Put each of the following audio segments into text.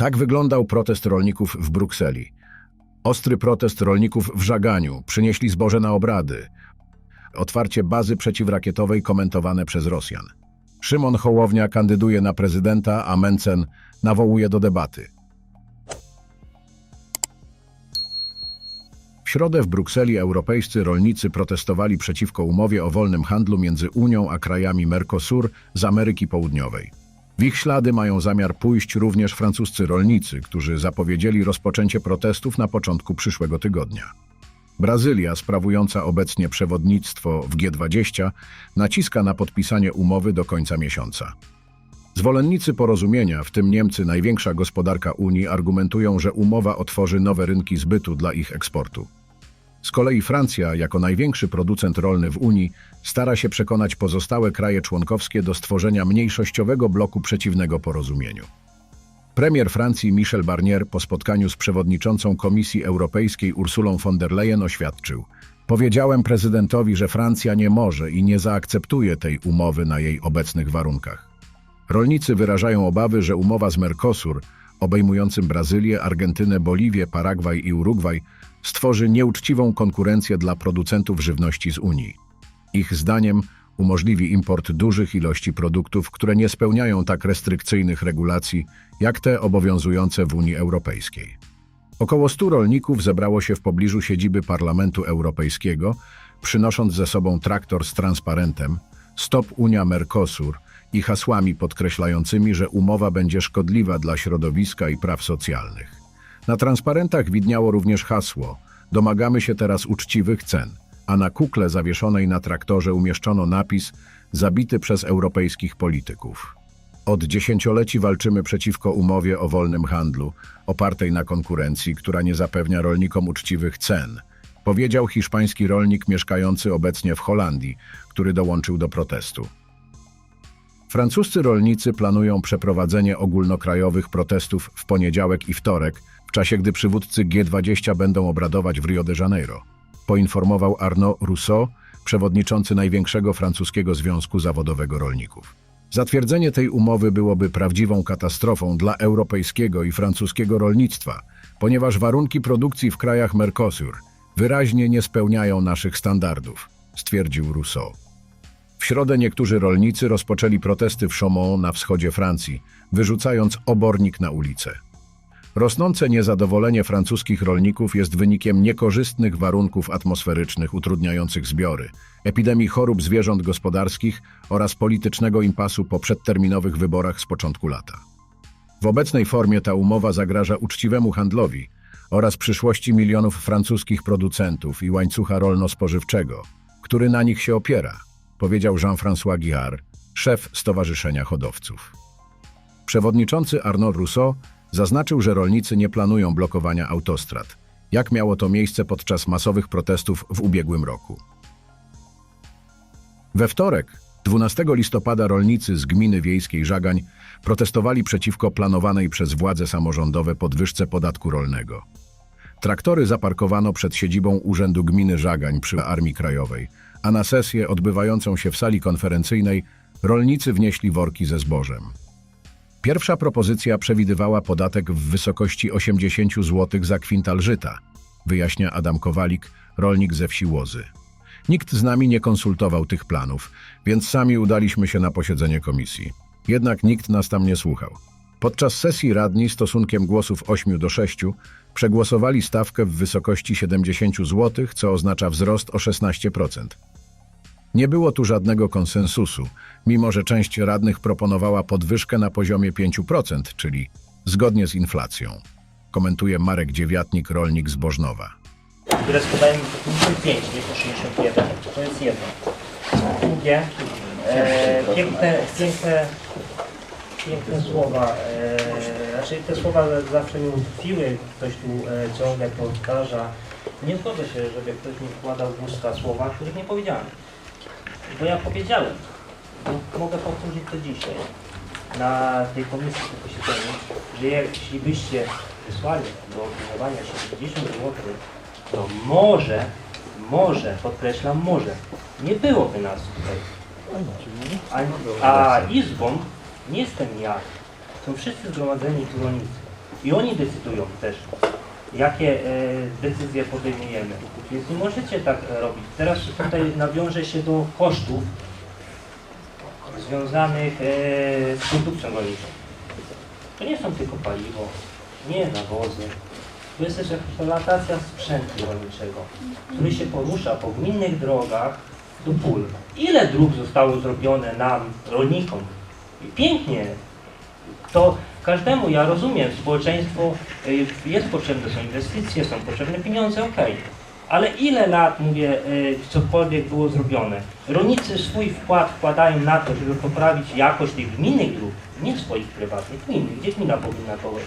Tak wyglądał protest rolników w Brukseli. Ostry protest rolników w Żaganiu. Przynieśli zboże na obrady. Otwarcie bazy przeciwrakietowej komentowane przez Rosjan. Szymon Hołownia kandyduje na prezydenta, a Mencen nawołuje do debaty. W środę w Brukseli europejscy rolnicy protestowali przeciwko umowie o wolnym handlu między Unią a krajami Mercosur z Ameryki Południowej. W ich ślady mają zamiar pójść również francuscy rolnicy, którzy zapowiedzieli rozpoczęcie protestów na początku przyszłego tygodnia. Brazylia, sprawująca obecnie przewodnictwo w G20, naciska na podpisanie umowy do końca miesiąca. Zwolennicy porozumienia, w tym Niemcy, największa gospodarka Unii, argumentują, że umowa otworzy nowe rynki zbytu dla ich eksportu. Z kolei Francja, jako największy producent rolny w Unii, stara się przekonać pozostałe kraje członkowskie do stworzenia mniejszościowego bloku przeciwnego porozumieniu. Premier Francji Michel Barnier po spotkaniu z przewodniczącą Komisji Europejskiej Ursulą von der Leyen oświadczył: Powiedziałem prezydentowi, że Francja nie może i nie zaakceptuje tej umowy na jej obecnych warunkach. Rolnicy wyrażają obawy, że umowa z Mercosur, obejmującym Brazylię, Argentynę, Boliwię, Paragwaj i Urugwaj, stworzy nieuczciwą konkurencję dla producentów żywności z Unii. Ich zdaniem umożliwi import dużych ilości produktów, które nie spełniają tak restrykcyjnych regulacji, jak te obowiązujące w Unii Europejskiej. Około 100 rolników zebrało się w pobliżu siedziby Parlamentu Europejskiego, przynosząc ze sobą traktor z transparentem Stop Unia Mercosur i hasłami podkreślającymi, że umowa będzie szkodliwa dla środowiska i praw socjalnych. Na transparentach widniało również hasło Domagamy się teraz uczciwych cen, a na kukle zawieszonej na traktorze umieszczono napis Zabity przez europejskich polityków. Od dziesięcioleci walczymy przeciwko umowie o wolnym handlu, opartej na konkurencji, która nie zapewnia rolnikom uczciwych cen, powiedział hiszpański rolnik mieszkający obecnie w Holandii, który dołączył do protestu. Francuscy rolnicy planują przeprowadzenie ogólnokrajowych protestów w poniedziałek i wtorek, w czasie gdy przywódcy G20 będą obradować w Rio de Janeiro, poinformował Arnaud Rousseau, przewodniczący największego francuskiego związku zawodowego rolników. Zatwierdzenie tej umowy byłoby prawdziwą katastrofą dla europejskiego i francuskiego rolnictwa, ponieważ warunki produkcji w krajach Mercosur wyraźnie nie spełniają naszych standardów, stwierdził Rousseau. W środę niektórzy rolnicy rozpoczęli protesty w Chaumont na wschodzie Francji, wyrzucając obornik na ulicę. Rosnące niezadowolenie francuskich rolników jest wynikiem niekorzystnych warunków atmosferycznych utrudniających zbiory, epidemii chorób zwierząt gospodarskich oraz politycznego impasu po przedterminowych wyborach z początku lata. W obecnej formie ta umowa zagraża uczciwemu handlowi oraz przyszłości milionów francuskich producentów i łańcucha rolno-spożywczego, który na nich się opiera, powiedział Jean-François Guillard, szef Stowarzyszenia Hodowców. Przewodniczący Arnaud Rousseau zaznaczył, że rolnicy nie planują blokowania autostrad, jak miało to miejsce podczas masowych protestów w ubiegłym roku. We wtorek, 12 listopada, rolnicy z gminy wiejskiej Żagań protestowali przeciwko planowanej przez władze samorządowe podwyżce podatku rolnego. Traktory zaparkowano przed siedzibą Urzędu Gminy Żagań przy Armii Krajowej, a na sesję odbywającą się w sali konferencyjnej rolnicy wnieśli worki ze zbożem. Pierwsza propozycja przewidywała podatek w wysokości 80 zł za kwintal żyta, wyjaśnia Adam Kowalik, rolnik ze wsi Łozy. Nikt z nami nie konsultował tych planów, więc sami udaliśmy się na posiedzenie komisji. Jednak nikt nas tam nie słuchał. Podczas sesji radni stosunkiem głosów 8 do 6 przegłosowali stawkę w wysokości 70 zł, co oznacza wzrost o 16%. Nie było tu żadnego konsensusu, mimo że część radnych proponowała podwyżkę na poziomie 5%, czyli zgodnie z inflacją. Komentuje Marek Dziewiatnik, rolnik z Bożnowa. które składają po 55, nie po 61. To jest jedno. Drugie, e, piękne, piękne, piękne słowa. E, znaczy te słowa zawsze mi utkwiły, ktoś tu e, ciągle powtarza. Nie zgodzę się, żeby ktoś mi wkładał w usta słowa, których nie powiedziałem. Bo ja powiedziałem. No, mogę powtórzyć to dzisiaj na tej komisji po posiedzeniu, że jeśli byście wysłali do opiniowania 70 zł, to może, może, podkreślam może, nie byłoby nas tutaj. A, a izbą nie jestem ja, są wszyscy zgromadzeni tu rolnicy. I oni decydują też, jakie e, decyzje podejmujemy. Więc nie możecie tak e, robić. Teraz tutaj nawiążę się do kosztów związanych e, z produkcją rolniczą. To nie są tylko paliwo, nie nawozy. To jest też eksploatacja sprzętu rolniczego, który się porusza po gminnych drogach do pól. Ile dróg zostało zrobione nam, rolnikom? I pięknie. To każdemu, ja rozumiem, społeczeństwo y, jest potrzebne, są inwestycje, są potrzebne pieniądze, okej. Ale ile lat, mówię, y, cokolwiek było zrobione? Rolnicy swój wkład wkładają na to, żeby poprawić jakość tych gminnych dróg, nie swoich prywatnych, gminnych, gdzie gmina powinna to robić.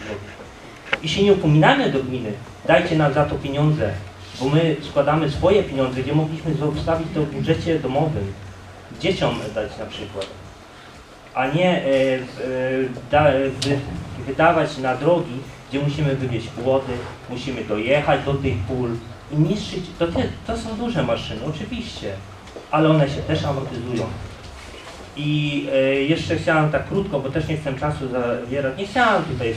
I się nie upominamy do gminy, dajcie nam za to pieniądze, bo my składamy swoje pieniądze, gdzie mogliśmy zostawić to w budżecie domowym, dzieciom dać na przykład, a nie e, e, da, wy, wydawać na drogi, gdzie musimy wywieźć płoty, musimy dojechać do tych pól i niszczyć. To, te, to są duże maszyny, oczywiście, ale one się też amortyzują. I e, jeszcze chciałem tak krótko, bo też nie chcę czasu zabierać, nie chciałem tutaj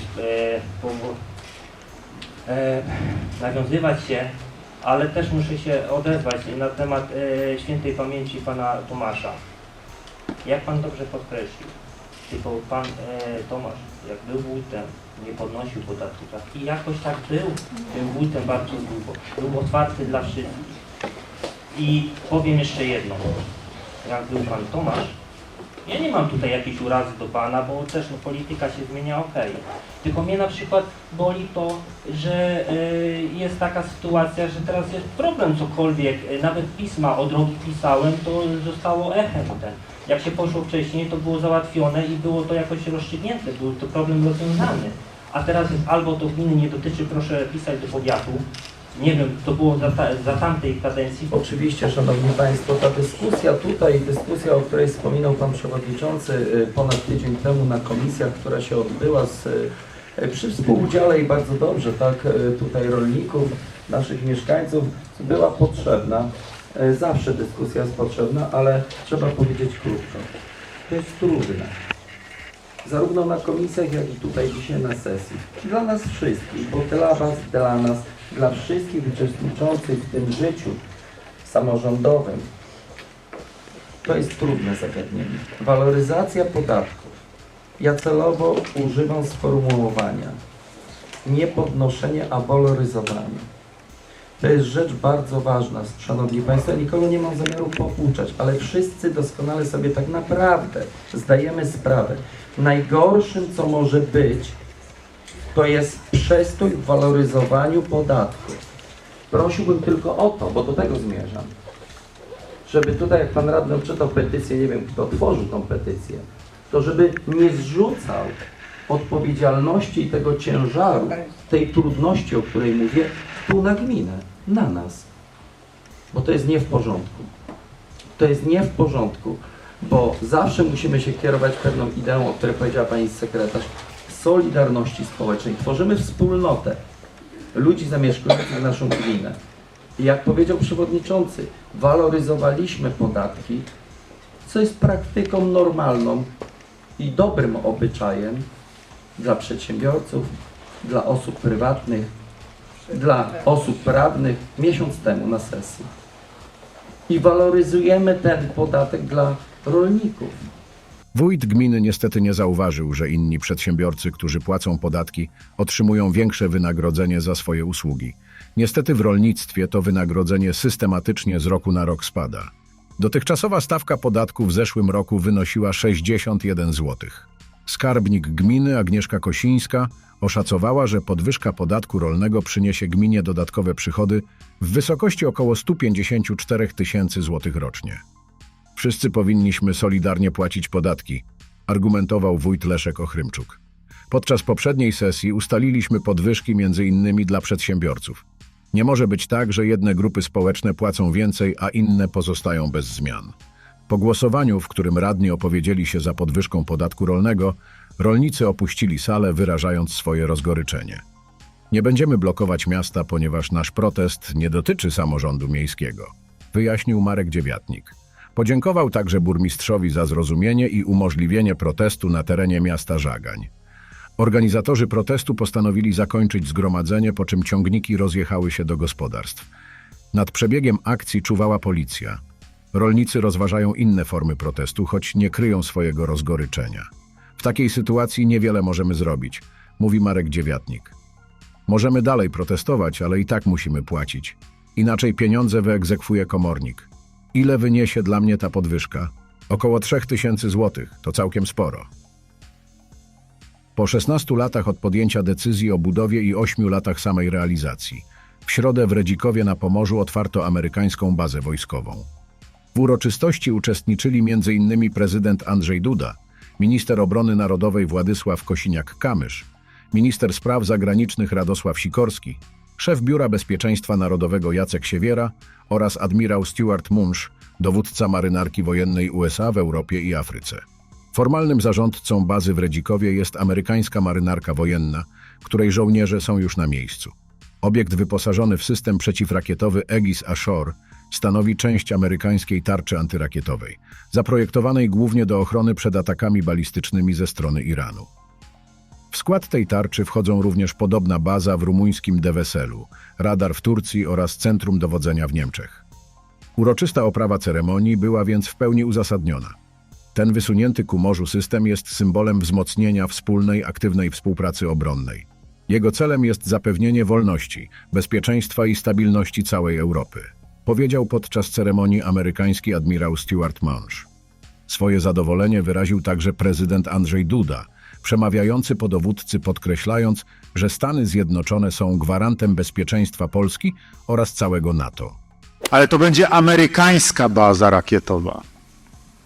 e, nawiązywać się, ale też muszę się odezwać na temat e, świętej pamięci pana Tomasza. Jak pan dobrze podkreślił, tylko pan e, Tomasz, jak był wójtem, nie podnosił podatków, tak? i jakoś tak był tym wójtem bardzo długo. Był otwarty dla wszystkich. I powiem jeszcze jedno. Jak był pan Tomasz, ja nie mam tutaj jakiejś urazy do Pana, bo też no, polityka się zmienia, okej. Tylko mnie na przykład boli to, że y, jest taka sytuacja, że teraz jest problem cokolwiek, y, nawet pisma o drogi pisałem, to zostało echem ten. Jak się poszło wcześniej, to było załatwione i było to jakoś rozstrzygnięte, był to problem rozwiązany. A teraz albo to gminy nie dotyczy, proszę pisać do powiatu. Nie wiem, to było za, ta, za tamtej kadencji, Oczywiście, Szanowni Państwo, ta dyskusja tutaj, dyskusja, o której wspominał Pan Przewodniczący y, ponad tydzień temu na komisjach, która się odbyła z, y, przy współudziale i bardzo dobrze, tak, y, tutaj rolników, naszych mieszkańców, była potrzebna. Y, Zawsze dyskusja jest potrzebna, ale trzeba powiedzieć krótko. To jest trudne. Zarówno na komisjach, jak i tutaj dzisiaj na sesji. Dla nas wszystkich, bo dla Was, dla nas, dla wszystkich uczestniczących w tym życiu samorządowym. To jest trudne zagadnienie. Waloryzacja podatków. Ja celowo używam sformułowania nie podnoszenie, a waloryzowanie. To jest rzecz bardzo ważna, Szanowni Państwo. Nikogo nie mam zamiaru pouczać, ale wszyscy doskonale sobie tak naprawdę zdajemy sprawę. Najgorszym, co może być, to jest przestój w waloryzowaniu podatków. Prosiłbym tylko o to, bo do tego zmierzam, żeby tutaj, jak Pan Radny czytał petycję, nie wiem, kto tworzył tą petycję, to żeby nie zrzucał odpowiedzialności i tego ciężaru, tej trudności, o której mówię, tu na gminę, na nas. Bo to jest nie w porządku. To jest nie w porządku, bo zawsze musimy się kierować pewną ideą, o której powiedziała Pani sekretarz, solidarności społecznej. Tworzymy wspólnotę ludzi zamieszkujących naszą gminę. I jak powiedział przewodniczący, waloryzowaliśmy podatki, co jest praktyką normalną i dobrym obyczajem dla przedsiębiorców, dla osób prywatnych, dla osób prawnych miesiąc temu na sesji. I waloryzujemy ten podatek dla rolników. Wójt gminy niestety nie zauważył, że inni przedsiębiorcy, którzy płacą podatki, otrzymują większe wynagrodzenie za swoje usługi. Niestety w rolnictwie to wynagrodzenie systematycznie z roku na rok spada. Dotychczasowa stawka podatku w zeszłym roku wynosiła 61 zł. Skarbnik gminy Agnieszka Kosińska oszacowała, że podwyżka podatku rolnego przyniesie gminie dodatkowe przychody w wysokości około 154 tysięcy złotych rocznie. Wszyscy powinniśmy solidarnie płacić podatki, argumentował wójt Leszek Ochrymczuk. Podczas poprzedniej sesji ustaliliśmy podwyżki między innymi dla przedsiębiorców. Nie może być tak, że jedne grupy społeczne płacą więcej, a inne pozostają bez zmian. Po głosowaniu, w którym radni opowiedzieli się za podwyżką podatku rolnego, rolnicy opuścili salę, wyrażając swoje rozgoryczenie. Nie będziemy blokować miasta, ponieważ nasz protest nie dotyczy samorządu miejskiego, wyjaśnił Marek Dziewiatnik. Podziękował także burmistrzowi za zrozumienie i umożliwienie protestu na terenie miasta Żagań. Organizatorzy protestu postanowili zakończyć zgromadzenie, po czym ciągniki rozjechały się do gospodarstw. Nad przebiegiem akcji czuwała policja. Rolnicy rozważają inne formy protestu, choć nie kryją swojego rozgoryczenia. W takiej sytuacji niewiele możemy zrobić, mówi Marek Dziewiatnik. Możemy dalej protestować, ale i tak musimy płacić. Inaczej pieniądze wyegzekwuje komornik. Ile wyniesie dla mnie ta podwyżka? Około 3000 złotych, to całkiem sporo. Po 16 latach od podjęcia decyzji o budowie i 8 latach samej realizacji, w środę w Redzikowie na Pomorzu otwarto amerykańską bazę wojskową. W uroczystości uczestniczyli m.in. prezydent Andrzej Duda, minister obrony narodowej Władysław Kosiniak-Kamysz, minister spraw zagranicznych Radosław Sikorski, szef Biura Bezpieczeństwa Narodowego Jacek Siewiera oraz admirał Stuart Munsz, dowódca marynarki wojennej USA w Europie i Afryce. Formalnym zarządcą bazy w Redzikowie jest amerykańska marynarka wojenna, której żołnierze są już na miejscu. Obiekt wyposażony w system przeciwrakietowy Aegis Ashore stanowi część amerykańskiej tarczy antyrakietowej, zaprojektowanej głównie do ochrony przed atakami balistycznymi ze strony Iranu. W skład tej tarczy wchodzą również podobna baza w rumuńskim Deveselu, radar w Turcji oraz centrum dowodzenia w Niemczech. Uroczysta oprawa ceremonii była więc w pełni uzasadniona. Ten wysunięty ku morzu system jest symbolem wzmocnienia wspólnej, aktywnej współpracy obronnej. Jego celem jest zapewnienie wolności, bezpieczeństwa i stabilności całej Europy, powiedział podczas ceremonii amerykański admirał Stuart Munsz. Swoje zadowolenie wyraził także prezydent Andrzej Duda, przemawiający po dowódcy podkreślając, że Stany Zjednoczone są gwarantem bezpieczeństwa Polski oraz całego NATO. Ale to będzie amerykańska baza rakietowa,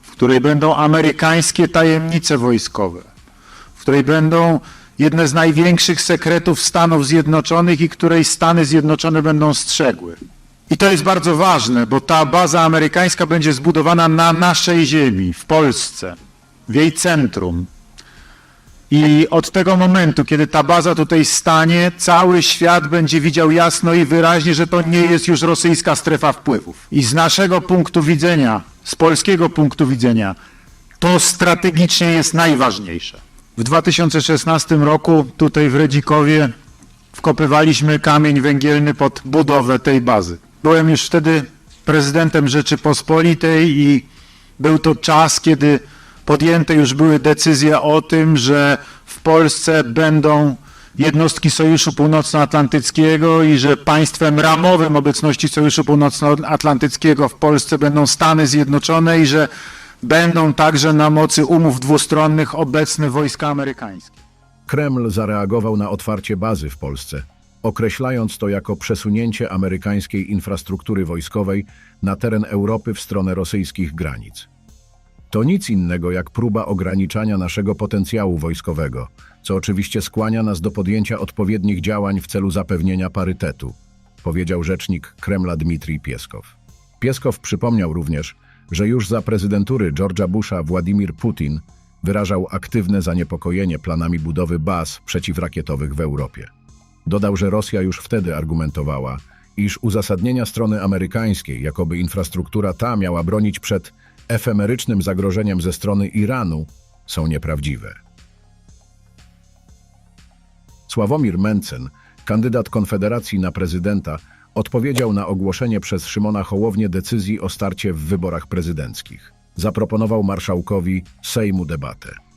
w której będą amerykańskie tajemnice wojskowe, w której będą jedne z największych sekretów Stanów Zjednoczonych i której Stany Zjednoczone będą strzegły. I to jest bardzo ważne, bo ta baza amerykańska będzie zbudowana na naszej ziemi, w Polsce, w jej centrum. I od tego momentu, kiedy ta baza tutaj stanie, cały świat będzie widział jasno i wyraźnie, że to nie jest już rosyjska strefa wpływów. I z naszego punktu widzenia, z polskiego punktu widzenia, to strategicznie jest najważniejsze. W 2016 roku tutaj w Redzikowie wkopywaliśmy kamień węgielny pod budowę tej bazy. Byłem już wtedy prezydentem Rzeczypospolitej i był to czas, kiedy podjęte już były decyzje o tym, że w Polsce będą jednostki Sojuszu Północnoatlantyckiego i że państwem ramowym obecności Sojuszu Północnoatlantyckiego w Polsce będą Stany Zjednoczone i że będą także na mocy umów dwustronnych obecne wojska amerykańskie. Kreml zareagował na otwarcie bazy w Polsce, określając to jako przesunięcie amerykańskiej infrastruktury wojskowej na teren Europy w stronę rosyjskich granic. To nic innego jak próba ograniczania naszego potencjału wojskowego, co oczywiście skłania nas do podjęcia odpowiednich działań w celu zapewnienia parytetu, powiedział rzecznik Kremla Dmitrij Pieskow. Pieskow przypomniał również, że już za prezydentury George'a Busha Władimir Putin wyrażał aktywne zaniepokojenie planami budowy baz przeciwrakietowych w Europie. Dodał, że Rosja już wtedy argumentowała, iż uzasadnienia strony amerykańskiej, jakoby infrastruktura ta miała bronić przed efemerycznym zagrożeniem ze strony Iranu, są nieprawdziwe. Sławomir Mencen, kandydat Konfederacji na prezydenta, odpowiedział na ogłoszenie przez Szymona Hołownię decyzji o starcie w wyborach prezydenckich. Zaproponował marszałkowi Sejmu debatę.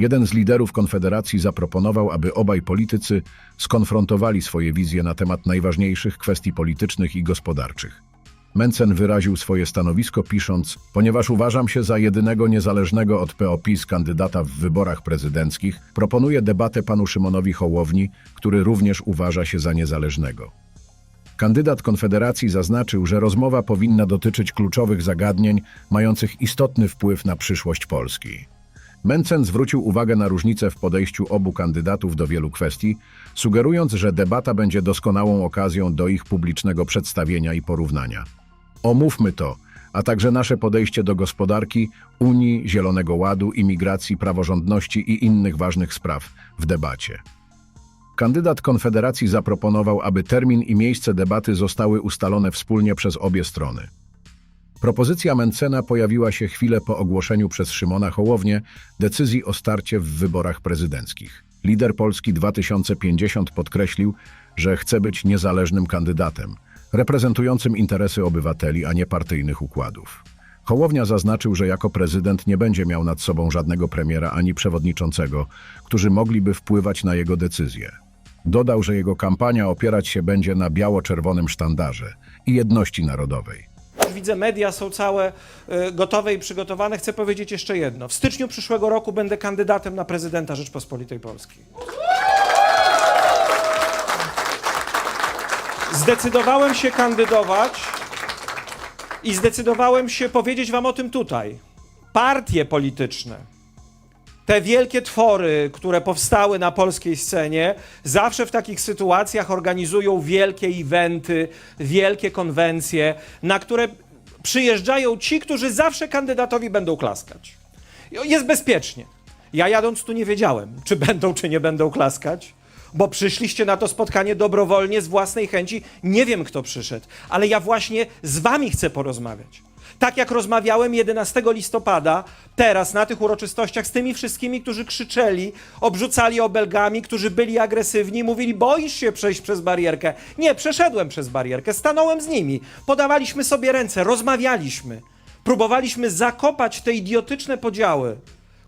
Jeden z liderów Konfederacji zaproponował, aby obaj politycy skonfrontowali swoje wizje na temat najważniejszych kwestii politycznych i gospodarczych. Mencen wyraził swoje stanowisko pisząc, ponieważ uważam się za jedynego niezależnego od PO-PiS kandydata w wyborach prezydenckich, proponuję debatę panu Szymonowi Hołowni, który również uważa się za niezależnego. Kandydat Konfederacji zaznaczył, że rozmowa powinna dotyczyć kluczowych zagadnień mających istotny wpływ na przyszłość Polski. Mencen zwrócił uwagę na różnice w podejściu obu kandydatów do wielu kwestii, sugerując, że debata będzie doskonałą okazją do ich publicznego przedstawienia i porównania. Omówmy to, a także nasze podejście do gospodarki, Unii, Zielonego Ładu, imigracji, praworządności i innych ważnych spraw w debacie. Kandydat Konfederacji zaproponował, aby termin i miejsce debaty zostały ustalone wspólnie przez obie strony. Propozycja Mencena pojawiła się chwilę po ogłoszeniu przez Szymona Hołownię decyzji o starcie w wyborach prezydenckich. Lider Polski 2050 podkreślił, że chce być niezależnym kandydatem, reprezentującym interesy obywateli, a nie partyjnych układów. Hołownia zaznaczył, że jako prezydent nie będzie miał nad sobą żadnego premiera ani przewodniczącego, którzy mogliby wpływać na jego decyzje. Dodał, że jego kampania opierać się będzie na biało-czerwonym sztandarze i jedności narodowej. Już widzę, media są całe y, gotowe i przygotowane. Chcę powiedzieć jeszcze jedno. W styczniu przyszłego roku będę kandydatem na prezydenta Rzeczpospolitej Polskiej. Zdecydowałem się kandydować i zdecydowałem się powiedzieć wam o tym tutaj. Partie polityczne, te wielkie twory, które powstały na polskiej scenie, zawsze w takich sytuacjach organizują wielkie eventy, wielkie konwencje, na które przyjeżdżają ci, którzy zawsze kandydatowi będą klaskać. Jest bezpiecznie. Ja jadąc tu nie wiedziałem, czy będą, czy nie będą klaskać, bo przyszliście na to spotkanie dobrowolnie, z własnej chęci. Nie wiem, kto przyszedł, ale ja właśnie z wami chcę porozmawiać. Tak jak rozmawiałem 11 listopada, teraz na tych uroczystościach z tymi wszystkimi, którzy krzyczeli, obrzucali obelgami, którzy byli agresywni, mówili: Boisz się przejść przez barierkę. Nie, przeszedłem przez barierkę, stanąłem z nimi, podawaliśmy sobie ręce, rozmawialiśmy, próbowaliśmy zakopać te idiotyczne podziały,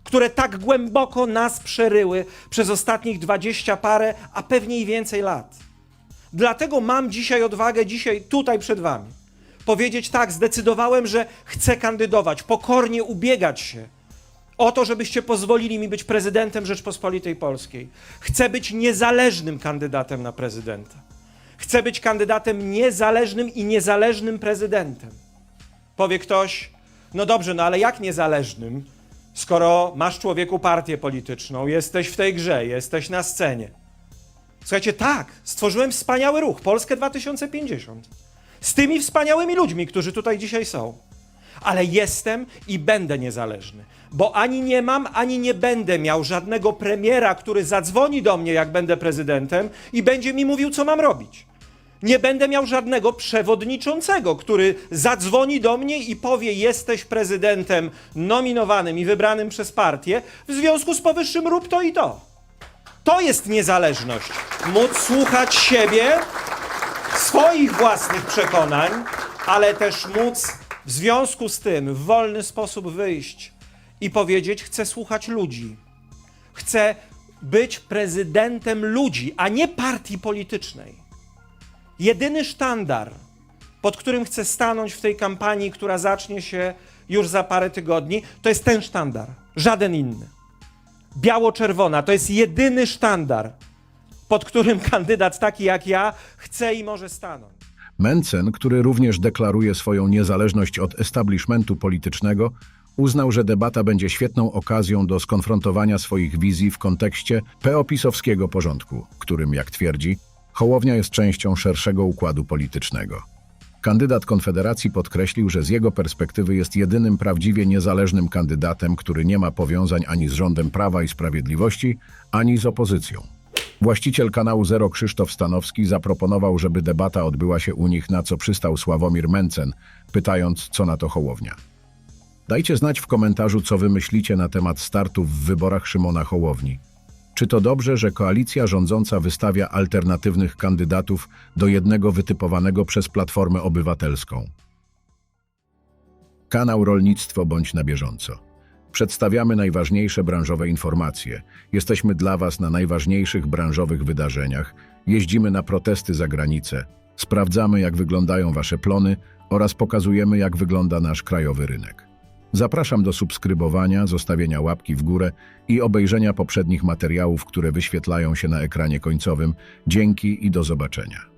które tak głęboko nas przeryły przez ostatnich dwadzieścia parę, a pewnie i więcej lat. Dlatego mam dzisiaj odwagę, dzisiaj tutaj przed Wami, powiedzieć tak, zdecydowałem, że chcę kandydować, pokornie ubiegać się o to, żebyście pozwolili mi być prezydentem Rzeczpospolitej Polskiej. Chcę być niezależnym kandydatem na prezydenta. Chcę być kandydatem niezależnym i niezależnym prezydentem. Powie ktoś, no dobrze, no ale jak niezależnym, skoro masz człowieku partię polityczną, jesteś w tej grze, jesteś na scenie. Słuchajcie, tak, stworzyłem wspaniały ruch, Polskę 2050. Z tymi wspaniałymi ludźmi, którzy tutaj dzisiaj są. Ale jestem i będę niezależny, bo ani nie mam, ani nie będę miał żadnego premiera, który zadzwoni do mnie, jak będę prezydentem i będzie mi mówił, co mam robić. Nie będę miał żadnego przewodniczącego, który zadzwoni do mnie i powie: Jesteś prezydentem nominowanym i wybranym przez partię, w związku z powyższym rób to i to. To jest niezależność. Móc słuchać siebie, swoich własnych przekonań, ale też móc w związku z tym w wolny sposób wyjść i powiedzieć: Chcę słuchać ludzi. Chcę być prezydentem ludzi, a nie partii politycznej. Jedyny sztandar, pod którym chcę stanąć w tej kampanii, która zacznie się już za parę tygodni, to jest ten sztandar, żaden inny. Biało-czerwona to jest jedyny sztandar, pod którym kandydat taki jak ja chce i może stanąć. Mencen, który również deklaruje swoją niezależność od establishmentu politycznego, uznał, że debata będzie świetną okazją do skonfrontowania swoich wizji w kontekście peopisowskiego porządku, którym, jak twierdzi, Hołownia jest częścią szerszego układu politycznego. Kandydat Konfederacji podkreślił, że z jego perspektywy jest jedynym prawdziwie niezależnym kandydatem, który nie ma powiązań ani z rządem Prawa i Sprawiedliwości, ani z opozycją. Właściciel kanału Zero Krzysztof Stanowski zaproponował, żeby debata odbyła się u nich, na co przystał Sławomir Mencen, pytając, co na to Hołownia. Dajcie znać w komentarzu, co wy myślicie na temat startu w wyborach Szymona Hołowni. Czy to dobrze, że koalicja rządząca wystawia alternatywnych kandydatów do jednego wytypowanego przez Platformę Obywatelską? Kanał Rolnictwo bądź na bieżąco. Przedstawiamy najważniejsze branżowe informacje. Jesteśmy dla Was na najważniejszych branżowych wydarzeniach. Jeździmy na protesty za granicę. Sprawdzamy, jak wyglądają Wasze plony oraz pokazujemy, jak wygląda nasz krajowy rynek. Zapraszam do subskrybowania, zostawienia łapki w górę i obejrzenia poprzednich materiałów, które wyświetlają się na ekranie końcowym. Dzięki i do zobaczenia.